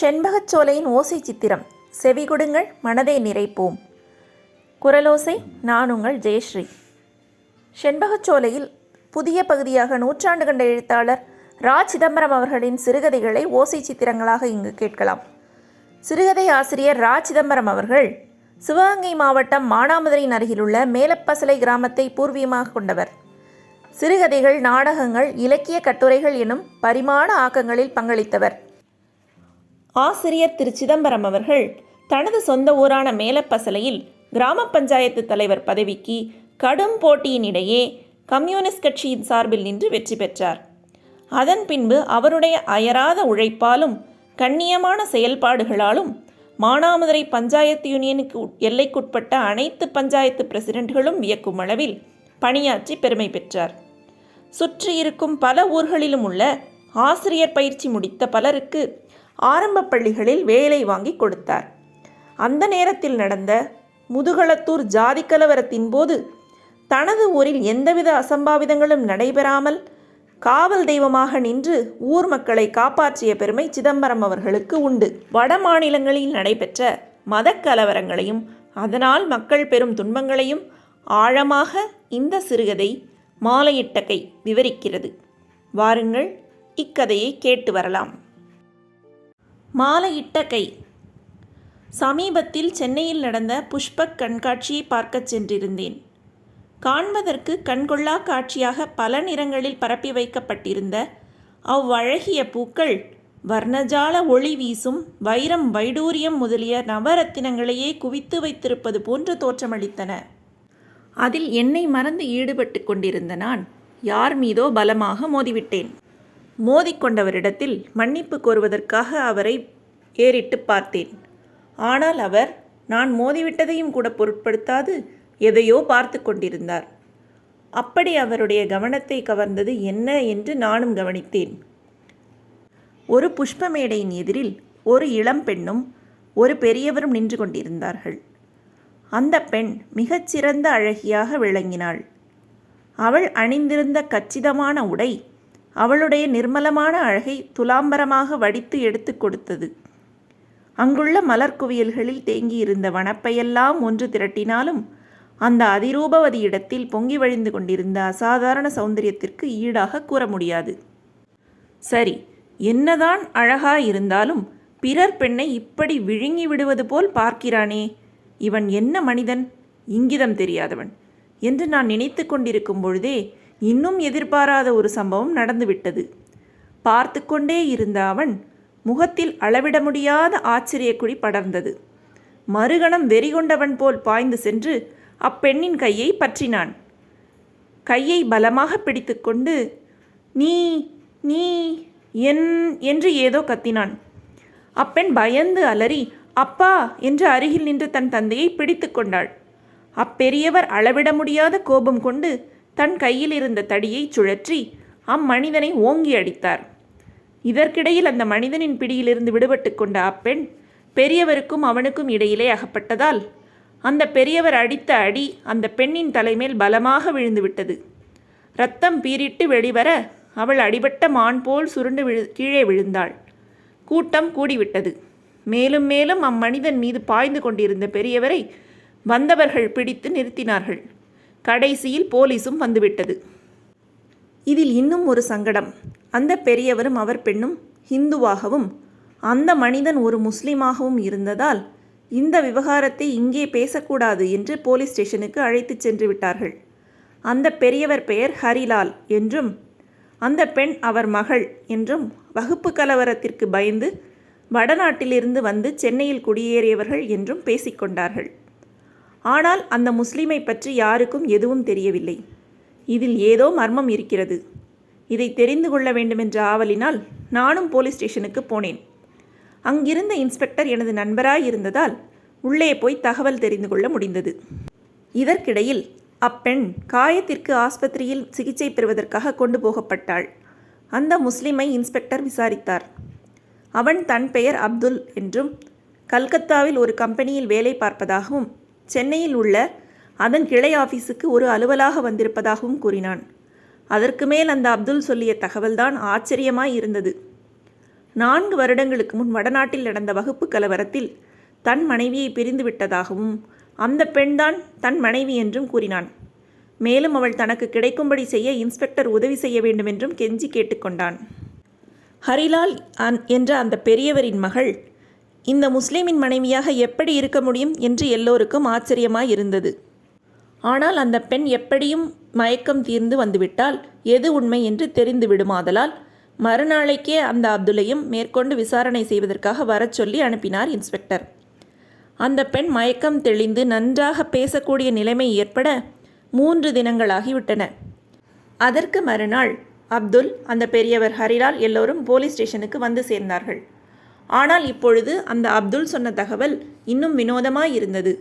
செண்பகச்சோலையின் ஓசை சித்திரம். செவிகொடுங்கள் மனதை நிறைப்போம். குரலோசை நான் உங்கள் ஜெயஸ்ரீ. செண்பகச்சோலையில் புதிய பகுதியாக நூற்றாண்டு கண்ட எழுத்தாளர் ரா. சிதம்பரம் அவர்களின் சிறுகதைகளை ஓசை சித்திரங்களாக இங்கு கேட்கலாம். சிறுகதை ஆசிரியர் ரா. சிதம்பரம் அவர்கள் சிவகங்கை மாவட்டம் மானாமதுரையின் அருகிலுள்ள மேலப்பசலை கிராமத்தை பூர்வீகமாக கொண்டவர். சிறுகதைகள் நாடகங்கள் இலக்கிய கட்டுரைகள் எனும் பரிமாண ஆக்கங்களில் பங்களித்தவர். ஆசிரியர் திரு சிதம்பரம் அவர்கள் தனது சொந்த ஊரான மேலப்பசலையில் கிராம பஞ்சாயத்து தலைவர் பதவிக்கு கடும் போட்டியின் இடையே கம்யூனிஸ்ட் கட்சியின் சார்பில் நின்று வெற்றி பெற்றார். அதன் பின்பு அவருடைய அயராத உழைப்பாலும் கண்ணியமான செயல்பாடுகளாலும் மானாமதுரை பஞ்சாயத்து யூனியனுக்கு உட்- எல்லைக்குட்பட்ட அனைத்து பஞ்சாயத்து பிரசிடென்ட்களும் வியக்கும் அளவில் பணியாற்றி பெருமை பெற்றார். சுற்றி இருக்கும் பல ஊர்களிலும் உள்ள ஆசிரியர் பயிற்சி முடித்த பலருக்கு ஆரம்ப பள்ளிகளில் வேலை வாங்கி கொடுத்தார். அந்த நேரத்தில் நடந்த முதுகளத்தூர் ஜாதி கலவரத்தின் போது தனது ஊரில் எந்தவித அசம்பாவிதங்களும் நடைபெறாமல் காவல் தெய்வமாக நின்று ஊர் மக்களை காப்பாற்றிய பெருமை சிதம்பரம் அவர்களுக்கு உண்டு. வட மாநிலங்களில் நடைபெற்ற மதக் கலவரங்களையும் அதனால் மக்கள் பெறும் துன்பங்களையும் ஆழமாக இந்த சிறுகதை மாலையிட்டகை விவரிக்கிறது. வாருங்கள் இக்கதையை கேட்டு வரலாம். மாலையிட்ட கை. சமீபத்தில் சென்னையில் நடந்த புஷ்பக் கண்காட்சியை பார்க்கச் சென்றிருந்தேன். காண்பதற்கு கண்கொள்ளா காட்சியாக பல நிறங்களில் பரப்பி வைக்கப்பட்டிருந்த அவ்வழகிய பூக்கள் வர்ணஜால ஒளி வீசும் வைரம் வைடூரியம் முதலிய நவரத்தினங்களையே குவித்து வைத்திருப்பது போன்று தோற்றமளித்தன. அதில் என்னை மறந்து ஈடுபட்டு கொண்டிருந்த நான் யார் மீதோ பலமாக மோதிவிட்டேன். மோதிக்கொண்டவரிடத்தில் மன்னிப்பு கோருவதற்காக அவரை ஏறிட்டு பார்த்தேன். ஆனால் அவர் நான் மோதிவிட்டதையும் கூட பொருட்படுத்தாது எதையோ பார்த்து கொண்டிருந்தார். அப்படி அவருடைய கவனத்தை கவர்ந்தது என்ன என்று நானும் கவனித்தேன். ஒரு புஷ்ப மேடையின் எதிரில் ஒரு இளம் பெண்ணும் ஒரு பெரியவரும் நின்று கொண்டிருந்தார்கள். அந்த பெண் மிகச்சிறந்த அழகியாக விளங்கினாள். அவள் அணிந்திருந்த கச்சிதமான உடை அவளுடைய நிர்மலமான அழகை துலாம்பரமாக வடித்து எடுத்து கொடுத்தது. அங்குள்ள மலர்குவியல்களில் தேங்கியிருந்த வனப்பையெல்லாம் ஒன்று திரட்டினாலும் அந்த அதிரூபவதி இடத்தில் பொங்கி வழிந்து கொண்டிருந்த அசாதாரண சௌந்தரியத்திற்கு ஈடாக கூற முடியாது. சரி என்னதான் அழகா இருந்தாலும் பிறர் பெண்ணை இப்படி விழுங்கி விடுவது போல் பார்க்கிறானே. இவன் என்ன மனிதன்? இங்கிதம் தெரியாதவன். என்று நான் நினைத்து கொண்டிருக்கும் பொழுதே இன்னும் எதிர்பாராத ஒரு சம்பவம் நடந்துவிட்டது. பார்த்து கொண்டே இருந்த அவன் முகத்தில் அளவிட முடியாத ஆச்சரியக்குடி படர்ந்தது. மறுகணம் வெறிகொண்டவன் போல் பாய்ந்து சென்று அப்பெண்ணின் கையை பற்றினான். கையை பலமாக பிடித்துக்கொண்டு நீ நீ என் என்று ஏதோ கத்தினான். அப்பெண் பயந்து அலறி அப்பா என்று அருகில் நின்று தன் தந்தையை பிடித்து கொண்டாள். அப்பெரியவர் அளவிட முடியாத கோபம் கொண்டு தன் கையில் இருந்த தடியை சுழற்றி அம்மனிதனை ஓங்கி அடித்தார். இதற்கிடையில் அந்த மனிதனின் பிடியிலிருந்து விடுபட்டு கொண்ட அப்பெண் பெரியவருக்கும் அவனுக்கும் இடையிலே அகப்பட்டதால் அந்த பெரியவர் அடித்த அடி அந்த பெண்ணின் தலைமேல் பலமாக விழுந்துவிட்டது. ரத்தம் பீரிட்டு வெளிவர அவள் அடிபட்ட மான் போல் சுருண்டு விழு கீழே விழுந்தாள். கூட்டம் கூடிவிட்டது. மேலும் மேலும் அம்மனிதன் மீது பாய்ந்து கொண்டிருந்த பெரியவரை வந்தவர்கள் பிடித்து நிறுத்தினார்கள். கடைசியில் போலீசும் வந்துவிட்டது. இதில் இன்னும் ஒரு சங்கடம். அந்த பெரியவரும் அவர் பெண்ணும் ஹிந்துவாகவும் அந்த மனிதன் ஒரு முஸ்லீமாகவும் இருந்ததால் இந்த விவகாரத்தை இங்கே பேசக்கூடாது என்று போலீஸ் ஸ்டேஷனுக்கு அழைத்துச் சென்று விட்டார்கள். அந்த பெரியவர் பெயர் ஹரிலால் என்றும் அந்த பெண் அவர் மகள் என்றும் வகுப்பு கலவரத்திற்கு பயந்து வடநாட்டிலிருந்து வந்து சென்னையில் குடியேறியவர்கள் என்றும் பேசிக்கொண்டார்கள் ஆனால் அந்த முஸ்லீமை பற்றி யாருக்கும் எதுவும் தெரியவில்லை. இதில் ஏதோ மர்மம் இருக்கிறது. இதை தெரிந்து கொள்ள வேண்டுமென்ற ஆவலினால் நானும் போலீஸ் ஸ்டேஷனுக்கு போனேன். அங்கிருந்த இன்ஸ்பெக்டர் எனது நண்பராய் இருந்ததால் உள்ளே போய் தகவல் தெரிந்து கொள்ள முடிந்தது. இதற்கிடையில் அப்பெண் காயத்திற்கு ஆஸ்பத்திரியில் சிகிச்சை பெறுவதற்காக கொண்டு போகப்பட்டாள். அந்த முஸ்லிமை இன்ஸ்பெக்டர் விசாரித்தார். அவன் தன் பெயர் அப்துல் என்றும் கல்கத்தாவில் ஒரு கம்பெனியில் வேலை பார்ப்பதாகவும் சென்னையில் உள்ள அதன் கிளை ஆபீஸுக்கு ஒரு அலுவலாக வந்திருப்பதாகவும் கூறினான். அதற்கு மேல் அந்த அப்துல் சொல்லிய தகவல்தான் ஆச்சரியமாய் இருந்தது. நான்கு வருடங்களுக்கு முன் வடநாட்டில் நடந்த வகுப்பு கலவரத்தில் தன் மனைவியை பிரிந்து விட்டதாகவும் அந்த பெண்தான் தன் மனைவி என்றும் கூறினான். மேலும் அவள் தனக்கு கிடைக்கும்படி செய்ய இன்ஸ்பெக்டர் உதவி செய்ய வேண்டுமென்றும் கெஞ்சி கேட்டுக்கொண்டான் ஹரிலால் அன்- என்ற அந்த பெரியவரின் மகள் இந்த முஸ்லீமின் மனைவியாக எப்படி இருக்க முடியும் என்று எல்லோருக்கும் ஆச்சரியமாய் இருந்தது ஆனால் அந்த பெண் எப்படியும் மயக்கம் தீர்ந்து வந்துவிட்டால் எது உண்மை என்று தெரிந்து விடுமாதலால் மறுநாளைக்கே அந்த அப்துல்லையும் மேற்கொண்டு விசாரணை செய்வதற்காக வரச் சொல்லி அனுப்பினார் இன்ஸ்பெக்டர். அந்த பெண் மயக்கம் தெளிந்து நன்றாக பேசக்கூடிய நிலைமை ஏற்பட மூன்று தினங்களாகிவிட்டன. அதற்கு மறுநாள் அப்துல் அந்த பெரியவர் ஹரிலால் எல்லோரும் போலீஸ் ஸ்டேஷனுக்கு வந்து சேர்ந்தார்கள். ஆனால் இப்பொழுது அந்த அப்துல் சொன்ன தகவல் இன்னும் வினோதமாய் இருந்தது.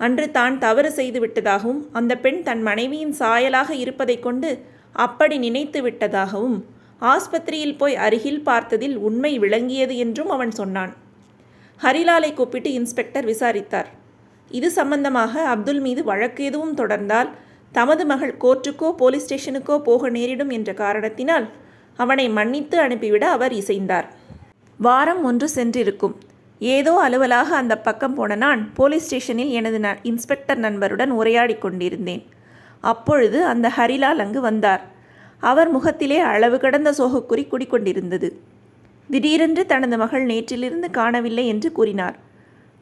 அன்று தான் தவறு செய்து விட்டதாகவும் அந்த பெண் தன் மனைவியின் சாயலாக இருப்பதைக் கொண்டு அப்படி நினைத்து விட்டதாகவும் ஆஸ்பத்திரியில் போய் அருகில் பார்த்ததில் உண்மை விளங்கியது என்றும் அவன் சொன்னான். ஹரிலாலை கூப்பிட்டு இன்ஸ்பெக்டர் விசாரித்தார். இது சம்பந்தமாக அப்துல் மீது வழக்கு எதுவும் தொடர்ந்தால் தமது மகள் கோர்ட்டுக்கோ போலீஸ் ஸ்டேஷனுக்கோ போக நேரிடும் என்ற காரணத்தினால் அவனை மன்னித்து அனுப்பிவிட அவர் இசைந்தார். வாரம் ஒன்று சென்றிருக்கும். ஏதோ அலுவலாக அந்த பக்கம் போன நான் போலீஸ் ஸ்டேஷனில் எனது ந இன்ஸ்பெக்டர் நண்பருடன் உரையாடி கொண்டிருந்தேன். அப்பொழுது அந்த ஹரிலால் அங்கு வந்தார். அவர் முகத்திலே அளவு கடந்த சோகக்குறி குடிக்கொண்டிருந்தது. திடீரென்று தனது மகள் நேற்றிலிருந்து காணவில்லை என்று கூறினார்.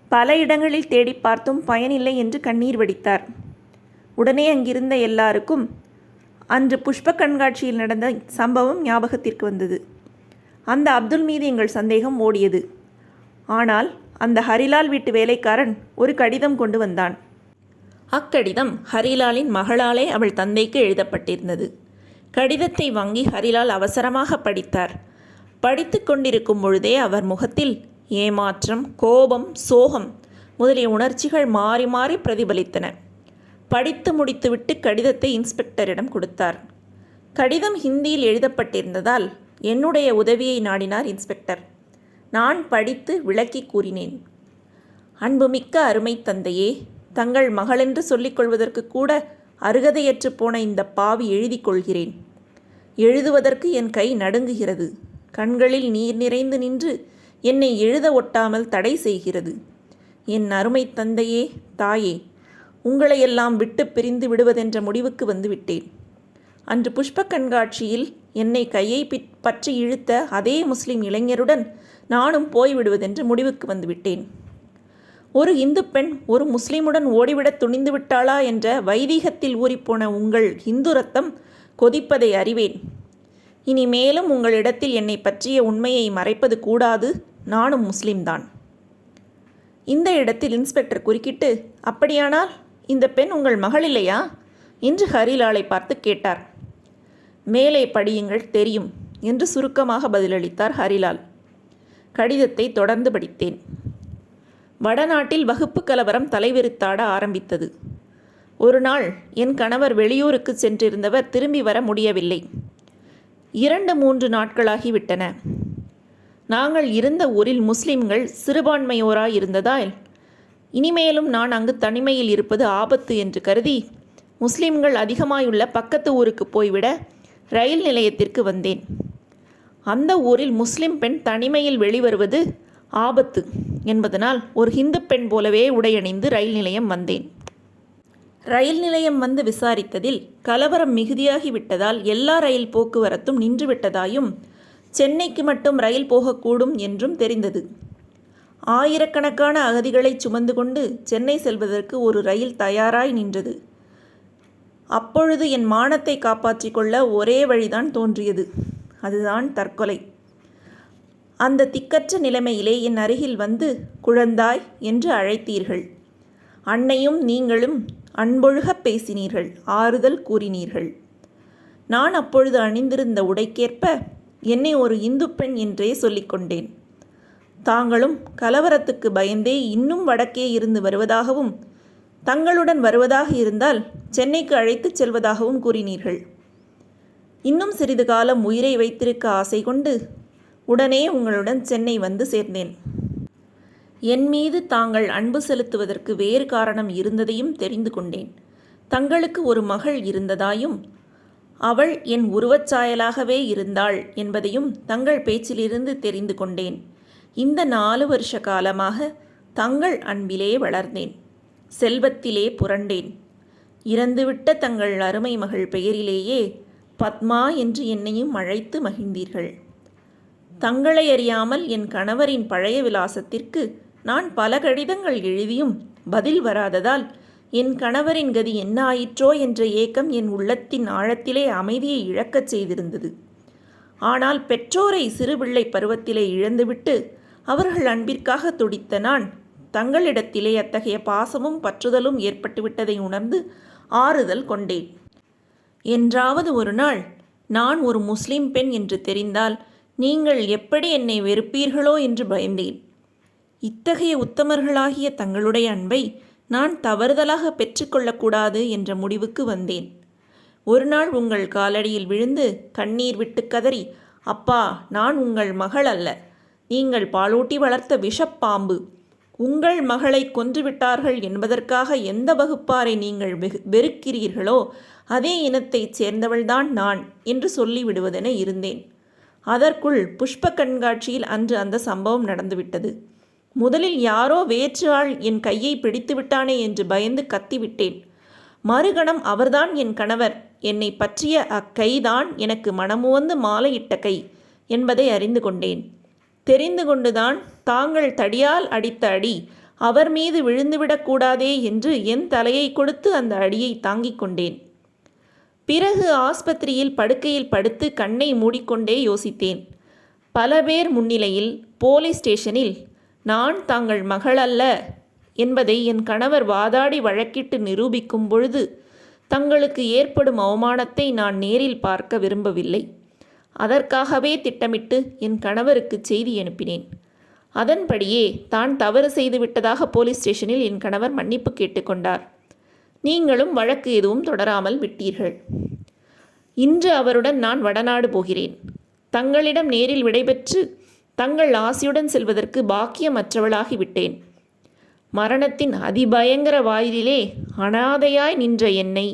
பல இடங்களில் தேடி பார்த்தும் பயனில்லை என்று கண்ணீர் வடித்தார். உடனே அங்கிருந்த எல்லாருக்கும் அன்று புஷ்ப கண்காட்சியில் நடந்த சம்பவம் ஞாபகத்திற்கு வந்தது. அந்த அப்துல் மீது எங்கள் சந்தேகம் ஓடியது. ஆனால் அந்த ஹரிலால் வீட்டு வேலைக்காரன் ஒரு கடிதம் கொண்டு வந்தான். அக்கடிதம் ஹரிலாலின் மகளாலே அவள் தந்தைக்கு எழுதப்பட்டிருந்தது. கடிதத்தை வாங்கி ஹரிலால் அவசரமாக படித்தார். படித்து கொண்டிருக்கும் பொழுதே அவர் முகத்தில் ஏமாற்றம் கோபம் சோகம் முதலிய உணர்ச்சிகள் மாறி மாறி பிரதிபலித்தன. படித்து முடித்துவிட்டு கடிதத்தை இன்ஸ்பெக்டரிடம் கொடுத்தார். கடிதம் ஹிந்தியில் எழுதப்பட்டிருந்ததால் என்னுடைய உதவியை நாடினார் இன்ஸ்பெக்டர். நான் படித்து விளக்கி கூறினேன். அன்புமிக்க அருமை தந்தையே தங்கள் மகளென்று சொல்லிக்கொள்வதற்கு கூட அருகதையற்று போன இந்த பாவி எழுதி கொள்கிறேன். எழுதுவதற்கு என் கை நடுங்குகிறது. கண்களில் நீர் நிறைந்து நின்று என்னை எழுத ஒட்டாமல் தடை செய்கிறது. என் அருமை தந்தையே தாயே உங்களையெல்லாம் விட்டு பிரிந்து விடுவதென்ற முடிவுக்கு வந்துவிட்டேன். அன்று புஷ்ப கண்காட்சியில் என்னை கையை பிற் பற்றி இழுத்த அதே முஸ்லிம் இளைஞருடன் நானும் போய்விடுவதென்று முடிவுக்கு வந்துவிட்டேன். ஒரு இந்து பெண் ஒரு முஸ்லிமுடன் ஓடிவிடத் துணிந்து விட்டாளா என்ற வைதீகத்தில் ஊறிப்போன உங்கள் இந்து ரத்தம் கொதிப்பதை அறிவேன். இனி மேலும் உங்களிடத்தில் என்னை பற்றிய உண்மையை மறைப்பது கூடாது. நானும் முஸ்லிம்தான். இந்த இடத்தில் இன்ஸ்பெக்டர் குறுக்கிட்டு அப்படியானால் இந்த பெண் உங்கள் மகள் இல்லையா? என்று ஹரிலாலை பார்த்து கேட்டார். மேலே படியுங்கள் தெரியும் என்று சுருக்கமாக பதிலளித்தார் ஹரிலால். கடிதத்தை தொடர்ந்து படித்தேன். வடநாட்டில் வகுப்பு கலவரம் தலைவிரித்தாட ஆரம்பித்தது. ஒரு நாள் என் கணவர் வெளியூருக்கு சென்றிருந்தவர் திரும்பி வர முடியவில்லை. இரண்டு மூன்று நாட்களாகிவிட்டன. நாங்கள் இருந்த ஊரில் முஸ்லிம்கள் சிறுபான்மையோராய் இருந்ததால் இனிமேலும் நான் அங்கு தனிமையில் இருப்பது ஆபத்து என்று கருதி முஸ்லிம்கள் அதிகமாயுள்ள பக்கத்து ஊருக்கு போய்விட ரயில் நிலையத்திற்கு வந்தேன். அந்த ஊரில் முஸ்லிம் பெண் தனிமையில் வெளிவருவது ஆபத்து என்பதனால் ஒரு ஹிந்து பெண் போலவே உடையணிந்து ரயில் நிலையம் வந்தேன். ரயில் நிலையம் வந்து விசாரித்ததில் கலவரம் மிகுதியாகி விட்டதால் எல்லா ரயில் போக்குவரத்தும் நின்றுவிட்டதாயும் சென்னைக்கு மட்டும் ரயில் போகக்கூடும் என்றும் தெரிந்தது. ஆயிரக்கணக்கான அகதிகளை சுமந்து கொண்டு சென்னை செல்வதற்கு ஒரு ரயில் தயாராய் நின்றது. அப்பொழுது என் மானத்தை காப்பாற்றிக் கொள்ள ஒரே வழிதான் தோன்றியது. அதுதான் தற்கொலை. அந்த திக்கற்ற நிலைமையிலே என் அருகில் வந்து குழந்தாய் என்று அழைத்தீர்கள். அன்னையும் நீங்களும் அன்பொழுகப் பேசினீர்கள் ஆறுதல் கூறினீர்கள். நான் அப்பொழுது அணிந்திருந்த உடைக்கேற்ப என்னை ஒரு இந்து பெண் என்றே சொல்லிக்கொண்டேன் தாங்களும் கலவரத்துக்கு பயந்தே இன்னும் வடக்கே இருந்து வருவதாகவும் தங்களுடன் வருவதாக இருந்தால் சென்னைக்கு அழைத்துச் செல்வதாகவும் கூறினீர்கள். இன்னும் சிறிது காலம் உயிரை வைத்திருக்க ஆசை கொண்டு உடனே உங்களுடன் சென்னை வந்து சேர்ந்தேன். என் மீது தாங்கள் அன்பு செலுத்துவதற்கு வேறு காரணம் இருந்ததையும் தெரிந்து கொண்டேன். தங்களுக்கு ஒரு மகள் இருந்ததாயும் அவள் என் உருவச்சாயலாகவே இருந்தாள் என்பதையும் தங்கள் பேச்சிலிருந்து தெரிந்து கொண்டேன். இந்த நாலு வருஷ காலமாக தங்கள் அன்பிலே வளர்ந்தேன். செல்வத்திலே புரண்டேன். இறந்துவிட்ட தங்கள் அருமை மகள் பெயரிலேயே பத்மா என்று என்னையும் அழைத்து மகிழ்ந்தீர்கள். தங்களை அறியாமல் என் கணவரின் பழைய விலாசத்திற்கு நான் பல கடிதங்கள் எழுதியும் பதில் வராததால் என் கணவரின் கதி என்ன ஆயிற்றோ என்ற ஏக்கம் என் உள்ளத்தின் ஆழத்திலே அமைதியை இழக்கச் செய்திருந்தது. ஆனால் பெற்றோரை சிறுபிள்ளை பருவத்திலே இழந்துவிட்டு அவர்கள் அன்பிற்காக துடித்த நான் தங்களிடத்திலே அத்தகைய பாசமும் பற்றுதலும் ஏற்பட்டுவிட்டதை உணர்ந்து ஆறுதல் கொண்டேன். என்றாவது ஒரு நாள் நான் ஒரு முஸ்லிம் பெண் என்று தெரிந்தால் நீங்கள் எப்படி என்னை வெறுப்பீர்களோ என்று பயந்தேன். இத்தகைய உத்தமர்களாகிய தங்களுடைய அன்பை நான் தவறுதலாக பெற்றுக்கொள்ளக்கூடாது என்ற முடிவுக்கு வந்தேன். ஒரு நாள் உங்கள் காலடியில் விழுந்து கண்ணீர் விட்டு கதறி அப்பா நான் உங்கள் மகள் அல்ல. நீங்கள் பாலூட்டி வளர்த்த விஷப்பாம்பு. உங்கள் மகளை கொன்றுவிட்டார்கள் என்பதற்காக எந்த வகுப்பாரை நீங்கள் வெகு வெறுக்கிறீர்களோ அதே இனத்தைச் சேர்ந்தவள்தான் நான் என்று சொல்லிவிடுவதென இருந்தேன். அதற்குள் புஷ்ப கண்காட்சியில் அன்று அந்த சம்பவம் நடந்துவிட்டது. முதலில் யாரோ வேற்று ஆள் என் கையை பிடித்து விட்டானே என்று பயந்து கத்திவிட்டேன். மறுகணம் அவர்தான் என் கணவர். என்னை பற்றிய அக்கைதான் எனக்கு மனமுவந்து மாலையிட்ட கை என்பதை அறிந்து கொண்டேன். தெரிந்து கொண்டுதான் தாங்கள் தடியால் அடித்த அடி. அவர் மீது விழுந்துவிடக்கூடாதே என்று என் தலையை கொடுத்து அந்த அடியை தாங்கிக் கொண்டேன். பிறகு ஆஸ்பத்திரியில் படுக்கையில் படுத்து கண்ணை மூடிக்கொண்டே யோசித்தேன். பல பேர் முன்னிலையில் போலீஸ் ஸ்டேஷனில் நான் தாங்கள் மகள் அல்ல என்பதை என் கணவர் வாதாடி வழக்கிட்டு நிரூபிக்கும் பொழுது தங்களுக்கு ஏற்படும் அவமானத்தை நான் நேரில் பார்க்க விரும்பவில்லை. அதற்காகவே திட்டமிட்டு என் கணவருக்கு செய்தி அனுப்பினேன். அதன்படியே தான் தவறு செய்து விட்டதாக போலீஸ் ஸ்டேஷனில் என் கணவர் மன்னிப்பு கேட்டுக்கொண்டார் நீங்களும் வழக்கு எதுவும் தொடராமல் விட்டீர்கள். இன்று அவருடன் நான் வடநாடு போகிறேன். தங்களிடம் நேரில் விடைபெற்று தங்கள் ஆசியுடன் செல்வதற்கு பாக்கியமற்றவளாகி விட்டேன். மரணத்தின் அதிபயங்கர வாயிலே அனாதையாய் நின்ற என்னை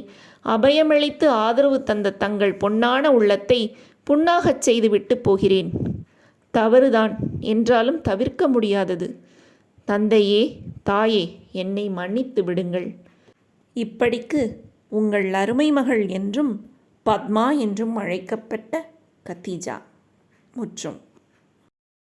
அபயமளித்து ஆதரவு தந்த தங்கள் பொன்னான உள்ளத்தை புண்ணாகச் செய்துவிட்டு போகிறேன். தவறுதான் என்றாலும் தவிர்க்க முடியாதது. தந்தையே தாயே என்னை மன்னித்து விடுங்கள். இப்படிக்கு உங்கள் அருமை மகள் என்றும் பத்மா என்றும் அழைக்கப்பட்ட கத்தீஜா. முற்றும்.